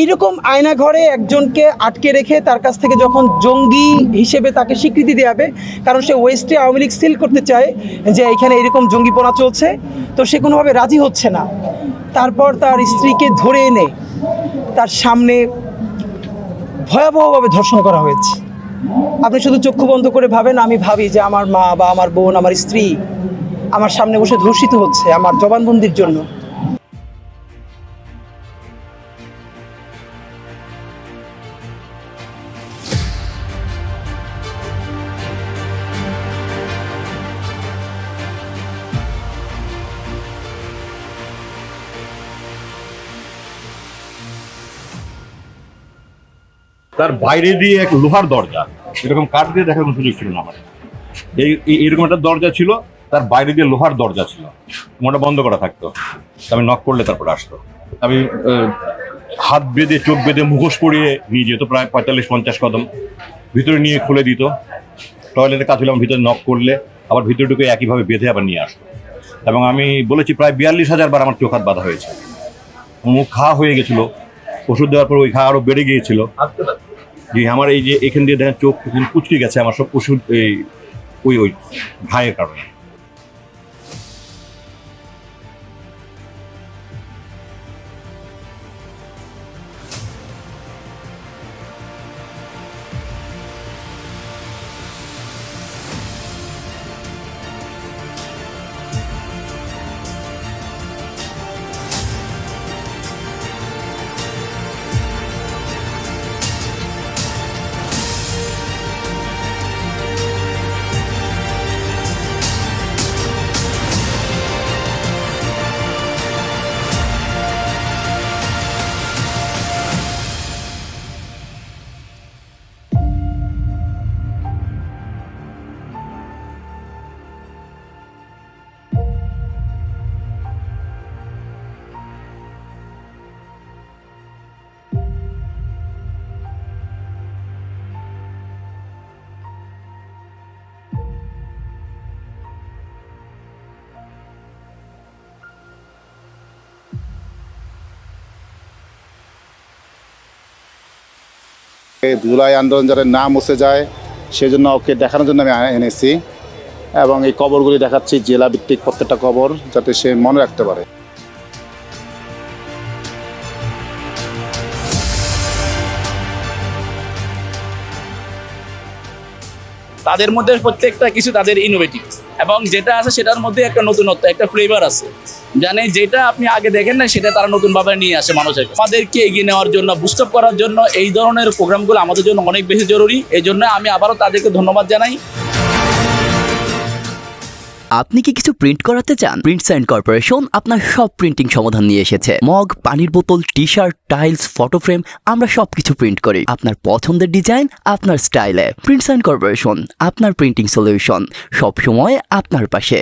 এইরকম আয়না ঘরে একজনকে আটকে রেখে তার কাছ থেকে যখন জঙ্গি হিসেবে তাকে স্বীকৃতি দেওয়া হবে, কারণ সে ওয়েস্টে আওয়ামী লীগ সিল করতে চায় যে এখানে এরকম জঙ্গিপনা চলছে, তো সে কোনোভাবে রাজি হচ্ছে না। তারপর তার স্ত্রীকে ধরে এনে তার সামনে ভয়াবহভাবে ধর্ষণ করা হয়েছে। আপনি শুধু চক্ষু বন্ধ করে ভাবেন, আমি ভাবি যে আমার মা বা আমার বোন, আমার স্ত্রী আমার সামনে বসে ধর্ষিত হচ্ছে আমার জবানবন্দির জন্য। তার বাইরে দিয়ে এক লোহার দরজা। এরকম কাঠ দিয়ে দেখার কোনো সুযোগ ছিল না আমার। এই এরকম একটা দরজা ছিল, তার বাইরে দিয়ে লোহার দরজা ছিল। মোটা বন্ধ করা থাকতো। আমি নক করলে তারপর আসতো। আমি হাত বেঁধে, চোখ বেঁধে, মুখোশ পরিয়ে নিয়ে যেত, প্রায় পঁয়তাল্লিশ, পঞ্চাশ কদম। ভিতরে নিয়ে খুলে দিত। টয়লেটের কাজ হলে আমার ভিতরে নক করলে, আবার ভিতরে ঢুকে একইভাবে বেঁধে আবার নিয়ে আসতো। এবং আমি বলেছি, প্রায় বিয়াল্লিশ হাজার বার আমার চোখ হাত বাঁধা হয়েছে। মুখ ঘা হয়ে গেছিল। ওষুধ দেওয়ার পর ওই ঘা আরও বেড়ে গিয়েছিল। যে আমার এই যে এখান দিয়ে দেখেন চোখ কুচকে গেছে, আমার সব ওষুধ এই ওই ওই ভাইয়ের কারণে। জুলাই আন্দোলন যাতে না মুছে যায়, সেজন্য ওকে দেখানোর জন্য আমি এনেছি। এবং এই কবরগুলি দেখাচ্ছি জেলা ভিত্তিক প্রত্যেকটা কবর, যাতে সে মনে রাখতে পারে। তাদের মধ্যে প্রত্যেকটা কিছু তাদের ইনোভেটিভ এবং যেটা আছে সেটার মধ্যে একটা নতুনত্ব, একটা ফ্লেভার আছে। জানে যেটা আপনি আগে দেখেন না সেটা তারা নতুনভাবে নিয়ে আসে মানুষের কাছে। আমাদেরকে এগিয়ে নেওয়ার জন্য বুস্ট আপ করার জন্য এই ধরনের প্রোগ্রামগুলো আমাদের জন্য অনেক বেশি জরুরি। এই জন্য আমি আবারও তাদেরকে ধন্যবাদ জানাই। আপনি কি কিছু প্রিন্ট করাতে চান? প্রিন্টস অ্যান্ড কর্পোরেশন আপনার সব প্রিন্টিং সমাধান নিয়ে এসেছে। মগ, পানির বোতল T shirt tiles photo frame আমরা সবকিছু প্রিন্ট করি। আপনার পছন্দের ডিজাইন আপনার স্টাইলে প্রিন্টস অ্যান্ড কর্পোরেশন আপনার প্রিন্টিং সলিউশন সব সময় আপনার পাশে।